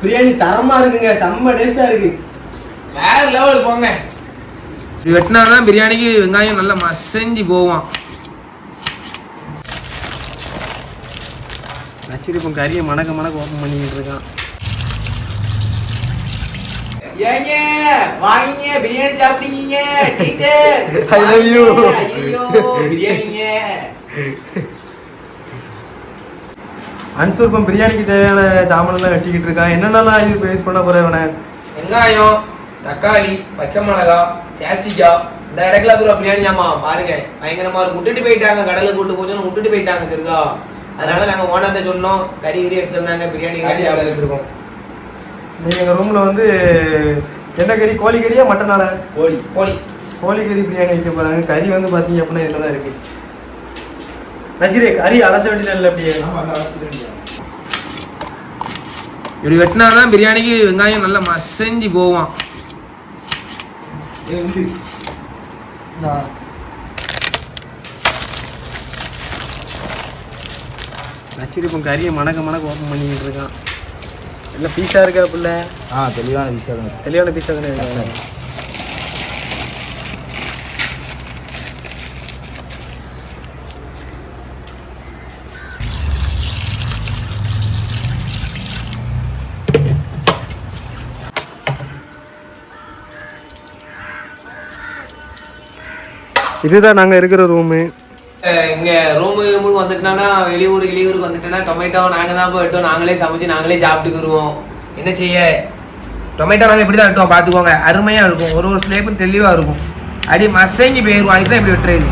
பிரியாணி தரமா இருக்குங்க செம்ம டேஸ்டா இருக்கு. வேற லெவல் போங்க. இப்படி வெட்டினாதான் பிரியாணிக்கு வெங்காயம் நல்லா மசஞ்சி போவான். நசீர் இப்போ கறியை மணக்க மணக்க ஓப்பன் பண்ணிக்கிட்டு இருக்கான். ஏங்க வாங்க பிரியாணி சாப்பிட்டீங்க டீச்சர். ஐயோ பிரியாணிங்க. அன்சூர் இப்போ பிரியாணிக்கு தேவையான ஜாமான்லாம் வெட்டிக்கிட்டு இருக்கான் என்னென்னலாம் இது பேஸ் பண்ண போறேன் இவனை? வெங்காயம் தக்காளி பச்சை மிளகா ஜாசிக்கா இந்த இடத்துல பூரா பிரியாணி ஜாமா பாருங்க. பயங்கரமா இருக்கும். விட்டுட்டு போயிட்டாங்க. கடலுக்கு கூட்டு போச்சோன்னு விட்டுட்டு போயிட்டாங்க தெரியுதா? அதனால நாங்க ஓனர்ட்ட சொன்னோம். கறி கறி எடுத்திருந்தாங்க பிரியாணி கறி இருக்கோம். நீங்க எங்க ரூம்ல வந்து என்ன கறி? கோழி கறியா மட்டனால கோழி. கோழி. கோழி கறி பிரியாணி வைக்க போறாங்க. கறி வந்து பாத்தீங்க அப்படின்னா இதுல தான் இருக்கு. நசீரே கறி அலச வேண்டியது இல்லை அப்படியே. இப்படி வெட்டினாதான் பிரியாணிக்கு வெங்காயம் நல்லா மசஞ்சி போவான். நசீர் இப்போ கறியை மணக்க மணக்க ஓப்பன் பண்ணிக்கிட்டு இருக்கான். என்ன பீஸா இருக்கா புள்ள? ஆ தெளிவான விஷயம் தெளிவான பீஸா தானே இதுதான் நாங்க இருக்கிற ரூமு இங்க ரூமு ரூமுக்கு வந்துட்டோம்னா வெளியூர் வெளியூருக்கு வந்துட்டோம்னா டொமேட்டோ நாங்க தான் போய் வெட்டோம் நாங்களே சமைச்சு நாங்களே சாப்பிட்டுக்குருவோம் என்ன செய்ய? டொமேட்டோ நாங்க இப்படி தான் வெட்டுவோம் பாத்துக்கோங்க. அருமையா இருக்கும். ஒரு ஒரு ஸ்லேப்பும் தெளிவா இருக்கும். அடி மசங்கி போயிருவோம் அதுக்கு தான் இப்படி வெட்டுறது.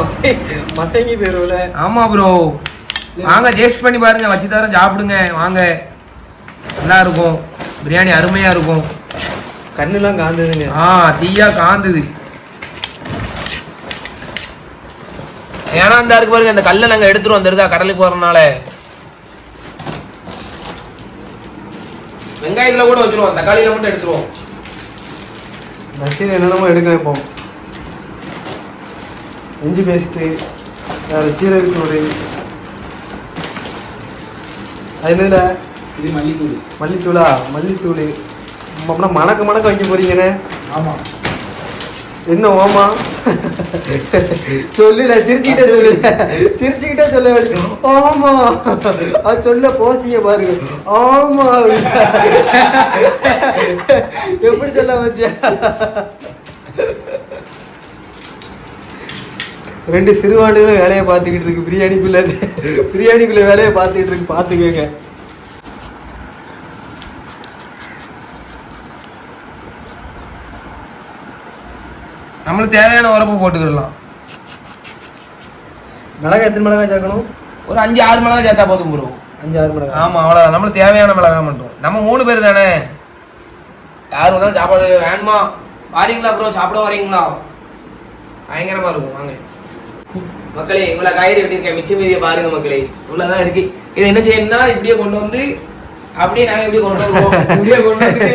மசங்கி பேருவில் ஆமா ப்ரோ வாங்க டேஸ்ட் பண்ணி பாருங்க. வச்சு தரேன் சாப்பிடுங்க. வாங்க. நல்லா இருக்கும். பிரியாணி அருமையா இருக்கும். கண்ணுலாம் காந்ததுங்க. ஆ தீயா காந்துது. ஏன்னா அந்த இருக்கு பாருங்க அந்த கல்லை நாங்க எடுத்துருவோம் அந்த இருக்கா கடலுக்கு போறதுனால. வெங்காயத்துல கூட வச்சிருவோம் தக்காளியில மட்டும் எடுத்துருவோம். நசீர் என்னென்னமோ எடுக்க வைப்போம். இஞ்சி பேஸ்ட்டு வேறு சீரக தூள் அது என்னதுல இது மல்லித்தூள். மல்லித்தூளா? மல்லித்தூள். அப்படின்னா மணக்க மணக்க வைக்க போறீங்கண்ணே. ஆமா. என்ன ஓமா சொல்லல சிரிச்சுக்கிட்டே சொல்லு. சிரிச்சுக்கிட்டே சொல்ல வேண்டிய ஆமா. அது சொல்ல போசிங்க பாருங்க. ஆமா. எப்படி சொல்ல பத்தியா ரெண்டு சிறுவாண்டுகளும் வேலையை பார்த்துக்கிட்டு இருக்கு. பிரியாணிக்குள்ள பிரியாணிக்குள்ள வேலையை பார்த்துக்கிட்டு இருக்கு. பார்த்துக்கங்க. நம்மளுக்கு தேவையான உரப்பு போட்டுக்கிடலாம். மிளகாய் எத்தனை மிளகாய் சேர்க்கணும்? ஒரு அஞ்சு ஆறு மிளகா சேர்த்தா போதும் ப்ரோ அஞ்சு ஆறு மிளகாய். ஆமா அவ்வளவுதான். நம்மளுக்கு தேவையான மிளகா மட்டும். நம்ம மூணு பேர் தானே? யார் வந்தாலும் சாப்பாடு வேணுமா? வாரீங்களா ப்ரோ சாப்பிட வரீங்களா? பயங்கரமா இருக்கும். வாங்க. மக்களே இவ்வளவு காய்கறி வெட்டியிருக்கேன். மிச்ச மீதியை பாருங்க மக்களே. இவ்வளவுதான் இருக்கு. இதை என்ன செய்யணும்னா இப்படியே கொண்டு வந்து அப்படியே நாங்க இப்படியே கொண்டு வருவோம். இப்படியே கொண்டு வந்து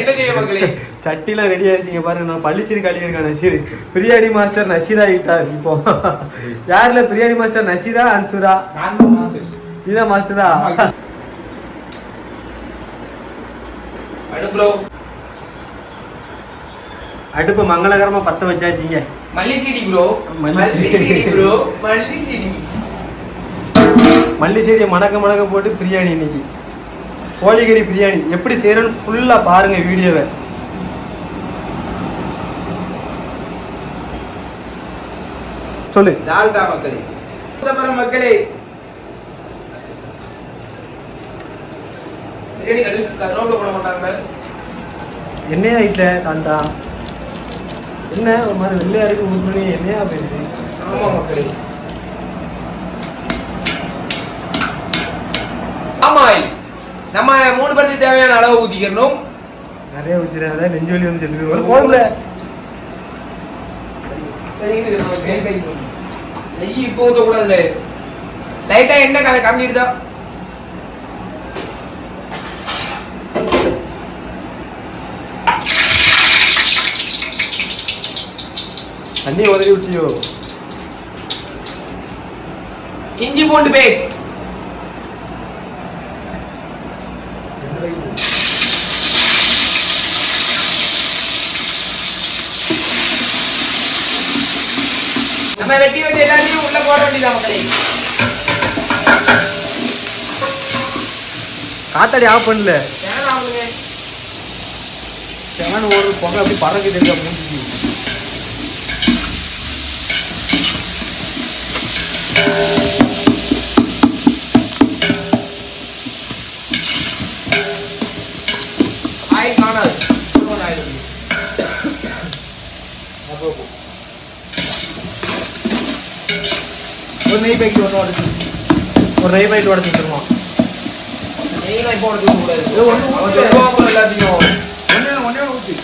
என்ன செய்ய மக்களே? சட்டிலாம் ரெடி ஆயிருச்சிங்க பாருங்க. நான் பள்ளிச்சிரி கழியிருக்கேன் நசீர். பிரியாணி மாஸ்டர் நசீர் ஆகிட்டார் இப்போ. யாருல பிரியாணி மாஸ்டர் நசீரா அன்சுரா? இதான் மாஸ்டரா அடுப்பு மங்களகரமா பத்த வச்சாச்சிங்க. மல்லி சீடி ப்ரோ மல்லி. சீடி ப்ரோ மல்லி சீடி மல்லி செடியை மணக்க மணக்க போட்டு பிரியாணி இன்னைக்கு. கோழிக்கறி பிரியாணி. எப்படி செய்யறோன்னு ஃபுல்லா பாருங்க வீடியோவை. சொல்லு. ஜால்டா மக்களே. சுத்தபர மக்களே. என்னையா இல்ல டாண்டா என்ன ஒரு மாதிரி வெள்ளையா இருக்கு உண்மையே என்னையா போயிடுது ஆமா மக்களே. ஆமா நம்ம மூணு பேருக்கு தேவையான அளவு ஊத்திக்கணும் நிறைய வச்சிருக்காங்க நெஞ்சு வலி வந்து செத்து போதும்ல நெய் இப்போ ஊற்றக்கூடாதுல லைட்டா எண்ணெய் கதை காமிச்சிட்டு தான் தண்ணி உதறி விட்டியோ? இஞ்சி பூண்டு பேஸ்ட் போட வேண்டியதான் மக்களே? காத்தாடி ஆஃப் பண்ணல. செவன் ஒரு புகை அப்படி பறக்குது எங்க மூஞ்சிக்கு. ஆயில் காணாது. ஆயில் இருக்கு. ஒரு நெய் பேக்கெட் ஒன்று உடச்சு ஒரு நெய் பேக்கெட் உடச்சு வச்சிருவான் நெய்லாம் இப்போ எடுத்துக்க கூடாது. எல்லாத்தையும் ஒன்னே ஒன்னே ஊற்றி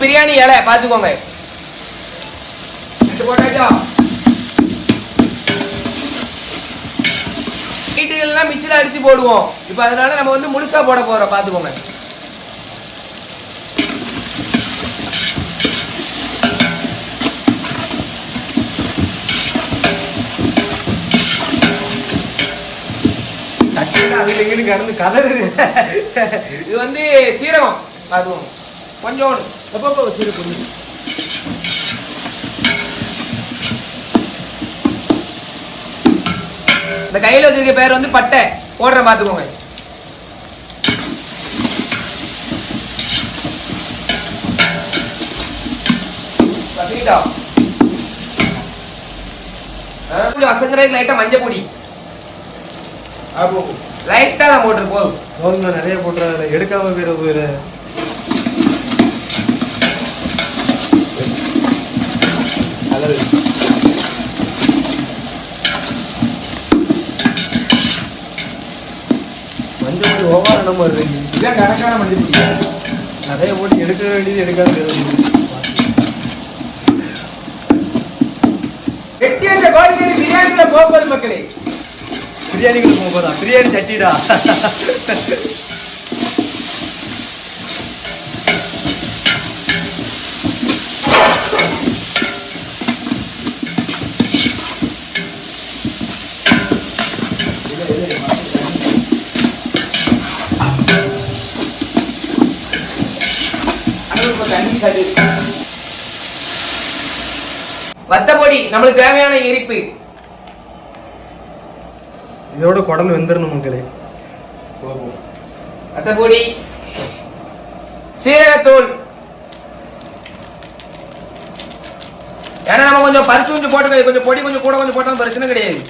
பிரியாணி இலை பார்த்துக்கோங்க ரெண்டு போட்டாச்சா? வீட்டுகள்லாம் மிக்சியில் அடிச்சு போடுவோம். இப்போ அதனால நம்ம வந்து முழுசா போட போறோம் பார்த்துக்கோங்க தட்டினா கடந்து கதறுது இது வந்து சீரகம் எப்போ இந்த கையில வச்சிருக்க பேர் வந்து பட்டை. போடுற பார்த்துக்கோங்க. கொஞ்சம் வசங்குறதுக்கு லைட்டா மஞ்சள் பொடி. லைட்டா தான் போட்டுரு போதும் போதுங்க நிறைய போட்டுறாரு எடுக்காம போயிட போயிரு மஞ்சள் பொடி ஓவார நம்ம வருது இதான் கணக்கான மஞ்சள் பொடி நிறைய போட்டு எடுக்க வேண்டியது எடுக்காம போயிடுது. வெட்டி வச்ச கோழிக்கறி பிரியாணியில போகும்போது மக்களே பிரியாணிக்குள்ள போகும்போதா பிரியாணி சட்டிடா. வத்த நம்மளுக்கு தேவையான எரிப்பு இதோட குடல் வெந்துடணும் மக்களே. வத்த பொடி சீரகத்தூள். ஏன்னா நம்ம கொஞ்சம் பரிசு கொஞ்சம் போட்டு கொஞ்சம் பொடி கொஞ்சம் கூட கொஞ்சம் போட்டாலும் பிரச்சனை கிடையாது.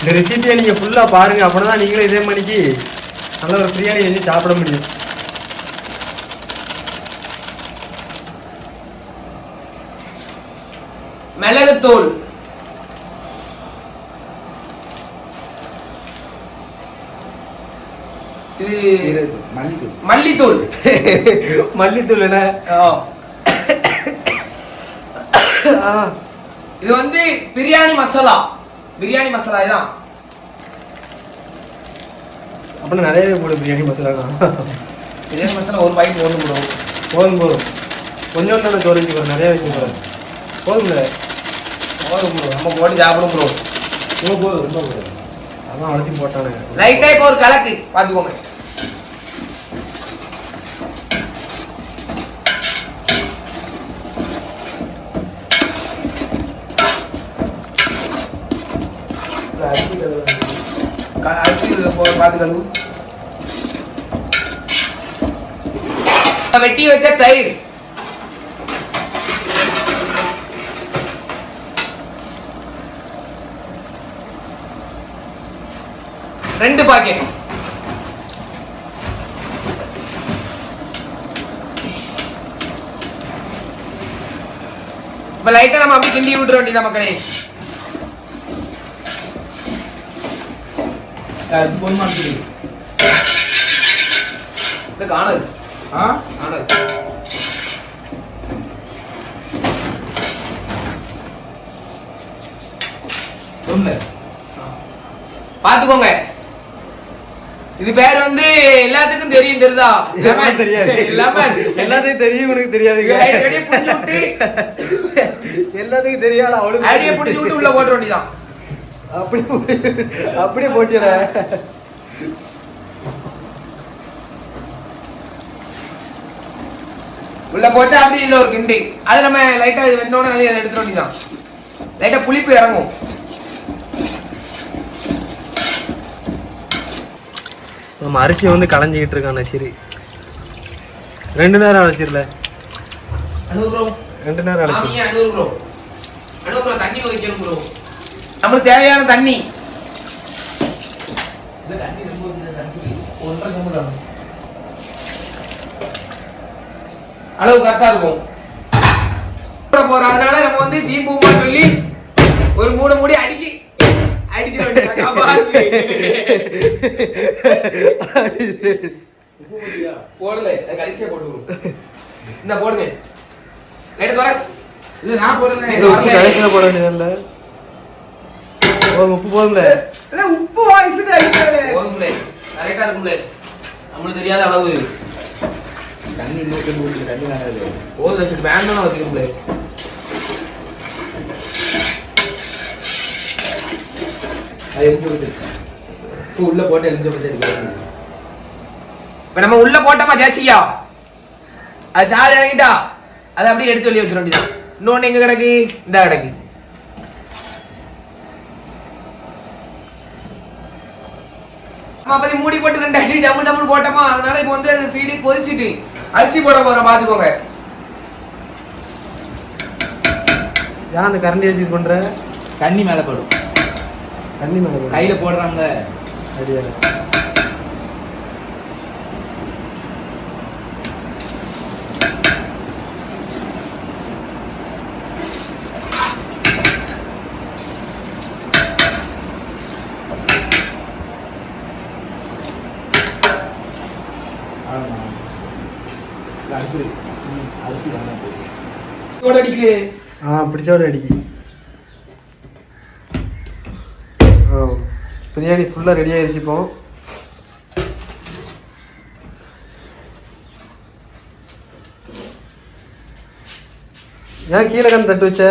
இந்த ரெசிபியை நீங்க ஃபுல்லா பாருங்க. அப்படிதான் நீங்களும் இதே மணிக்கு நல்ல ஒரு பிரியாணி செஞ்சு சாப்பிட முடியும். மிளகுத்தூள் இது மல்லித்தூள். மல்லித்தூள் என்ன? ஆ, இது வந்து பிரியாணி மசாலா. பிரியாணி மசாலா இதான். அப்படின்னா நிறையவே போடு பிரியாணி மசாலா பிரியாணி மசாலா ஒரு பாக்கெட் ஒன்று போடுவோம் போதும் போதும். கொஞ்சம் தானே சோறு போறேன் நிறைய வைக்க போறேன். போதும்ல போதும் bro. நம்ம போட்டு சாப்பிடும் ப்ரோ போதும் ரொம்ப போதும் அதான் அழுத்தி இப்போ ஒரு கலக்கு பாத்துக்கோங்க அரிசி பார்த்து கழுவு வெட்டி வச்ச தயிர். ரெண்டு பாக்கெட். இப்ப லைட்டா நம்ம அப்படி கிண்டி விட்டுற வேண்டியதா மக்களே. இது காணது. ஆ? காணது. பாத்துக்கோங்க. இது பேர் வந்து எல்லாத்துக்கும் தெரியும் தெரியுதா? எல்லாம் தெரியாது. லெமன் எல்லாத்தையும் தெரியும் உனக்கு தெரியாதுங்க இது அப்படியே புடிச்சு விட்டு. எல்லாத்துக்கும் தெரியாத அவளுக்கு அப்படியே புடிச்சு விட்டு உள்ள போட்டுற வேண்டியதான் அப்படி அப்படியே போட்டியட. உள்ள போட்டு அப்படி இல்ல ஒரு கிண்டி. அது நம்ம லைட்டா இது வெந்தோடனே அதை எடுத்துட வேண்டியதான் லைட்டா புளிப்பு இறங்கும். நம்ம அரிசியை வந்து களைஞ்சிக்கிட்டு இருக்கான் நசீர் ரெண்டு நேரம் அழைச்சிடல ரெண்டு நேரம் அழைச்சி நம்மளுக்கு தேவையான தண்ணி. அளவு கரெக்டா இருக்கும். அதனால நம்ம வந்து தீபூமா சொல்லி ஒரு மூணு மூடி அடிக்கி வேண்டியது அது கடைசியா போட்டுருவோம் இந்த போடுங்க. லைட் தோற இல்ல நான் போடுறேன் போட வேண்டியதில்ல. போதும் உப்பு போதும்ல. உப்பு போதும்ல. கரெக்டா இருக்கும்ல. நம்மளுக்கு தெரியாத அளவு. தண்ணி வேணாது போதும் லட்சம் வேண்டாம் அது எரிஞ்சு விட்டு உப்பு உள்ள போட்டு எரிஞ்சு இப்ப நம்ம உள்ள போட்டோமா ஜாசியா அது சாறு இறங்கிட்டா? அதை அப்படியே எடுத்து வெளியே வச்சிட வேண்டியது இன்னொன்னு எங்க கிடக்கு? இந்த கிடக்கு. அப்படி மூடி போட்டு ரெண்டு அடி டபுள் டபுள் போட்டோமா? அதனால இப்போ வந்து அது ஃபீடி கொதிச்சிட்டு அரிசி போட போறோம் பாத்துக்கோங்க ஏன் அந்த கரண்டி வச்சு பண்ற? தண்ணி மேல படும். தண்ணி போடு. கையில போடுறாங்க. அப்படியா அடிக்கு. ஆ பிடிச்சோட அடிக்கி ஆ பிரியாணி ஃபுல்லாக ரெடி ஆயிடுச்சு இப்போ. ஏன் கீழே கந்து தட்டு வச்ச?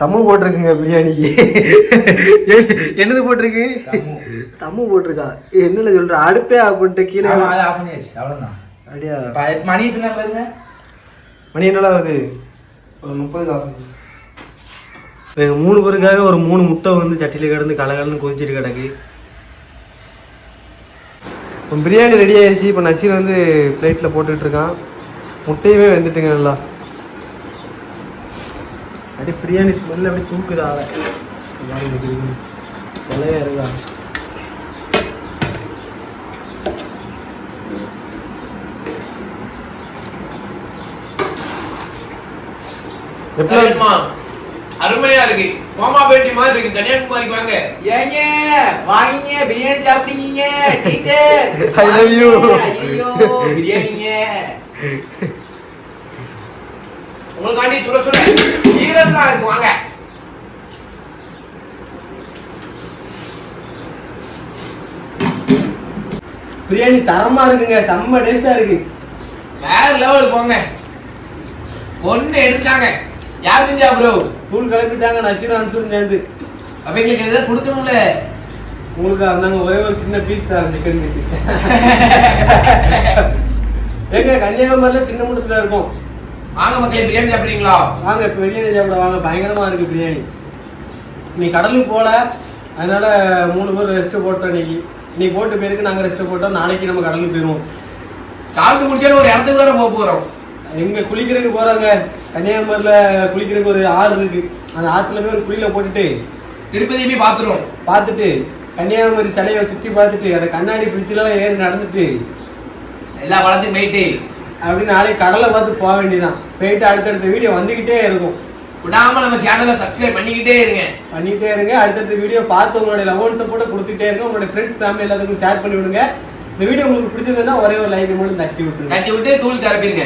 தம்மு போட்டிருக்குங்க பிரியாணிக்கு. என்னது போட்டிருக்கு? தம்மு. போட்டிருக்கா. என்னல சொல்ற? அடுப்பே ஆஃப் பண்ணிட்டு கீழே ஆஃப் பண்ணியாச்சு. அவ்வளவுதான். அப்படியா? மணி மணி என்னடா ஆகுது? ஒரு முப்பது காஃபி எங்கள் மூணு பேருக்காக ஒரு மூணு முட்டை வந்து சட்டியில் கிடந்து கலகலன்னு கொதிச்சிட்டு கிடக்கு. இப்போ பிரியாணி ரெடி ஆயிருச்சு. இப்போ நசீர் வந்து பிளேட்டில் போட்டுட்டு இருக்கான் முட்டையுமே வெந்துட்டுங்க நல்லா. அப்படியே பிரியாணி ஸ்மெல் அப்படியே தூக்குது. சிலையா இருக்கா? எப்படி. அருமையா இருக்கு. மாமா பேட்டி மாதிரி இருக்கு. கன்னியாகுமரிக்கு வாங்க. ஏங்க வாங்கிங்க பிரியாணி சாப்பிட்டீங்க டீச்சர். I love you. ஐயோ பிரியாணிங்க. உங்களுக்காண்டி சுட சுட ஈரல்லாம் இருக்கு. வாங்க. பிரியாணி தரமா இருக்குங்க. செம்ம டேஸ்டா இருக்கு. வேற லெவல் போங்க. பொண்ணு எடுத்துட்டாங்க. யார் செஞ்சா ப்ரோ தூள் கிளப்பிட்டாங்க நசீர் அனுசூரும் சேர்ந்து அவங்களுக்கு எதாவது கொடுக்கணும்ல? உங்களுக்கு அந்தாங்க ஒரே ஒரு சின்ன பீஸ் தான் சிக்கன் பீஸ் ஏங்க கன்னியாகுமரியில சின்ன முட்டத்துல இருக்கும். வாங்க மக்களே பிரியாணி சாப்பிடுறீங்களா? வாங்க பிரியாணி சாப்பிட வாங்க. பயங்கரமா இருக்கு பிரியாணி. நீ கடலுக்கு போல அதனால மூணு பேர் ரெஸ்ட் போட்டோம் இன்னைக்கு. நீ போட்டு பேருக்கு நாங்க ரெஸ்ட் போட்டோம் நாளைக்கு நம்ம கடலுக்கு போயிருவோம். சாப்பிட்டு முடிச்சாலும் ஒரு இடத்துக்கு வேற போக போறோம். எங்க குளிக்கிறதுக்கு போறாங்க. கன்னியாகுமரியில குளிக்கிறதுக்கு ஒரு ஆறு இருக்கு. அந்த ஆத்துல போய் ஒரு குளியில போட்டுட்டு திருப்பதி போய் பாத்துருவோம் பார்த்துட்டு கன்னியாகுமரி சிலையை சுத்தி பார்த்துட்டு அந்த கண்ணாடி பிரிட்ஜெல்லாம் ஏறி நடந்துட்டு எல்லா வளத்தையும் போயிட்டு அப்படி நாளைக்கு கடலை பார்த்து போக வேண்டியதான் போயிட்டு அடுத்தடுத்த வீடியோ வந்துகிட்டே இருக்கும். விடாம நம்ம சேனலை சப்ஸ்கிரைப் பண்ணிக்கிட்டே இருங்க. பண்ணிட்டே இருங்க. அடுத்தடுத்த வீடியோ பார்த்து உங்களுடைய லவ் சப்போர்ட்டை கொடுத்துட்டே இருங்க. உங்களுடைய ஃப்ரெண்ட்ஸ் ஃபேமிலி எல்லாத்துக்கும் ஷேர் பண்ணி விடுங்க. இந்த வீடியோ உங்களுக்கு பிடிச்சதுன்னா ஒரே ஒரு லைக் மட்டும் தட்டி விட்டுருங்க. தட்டி விட்டு தூள் கரப்பிங்க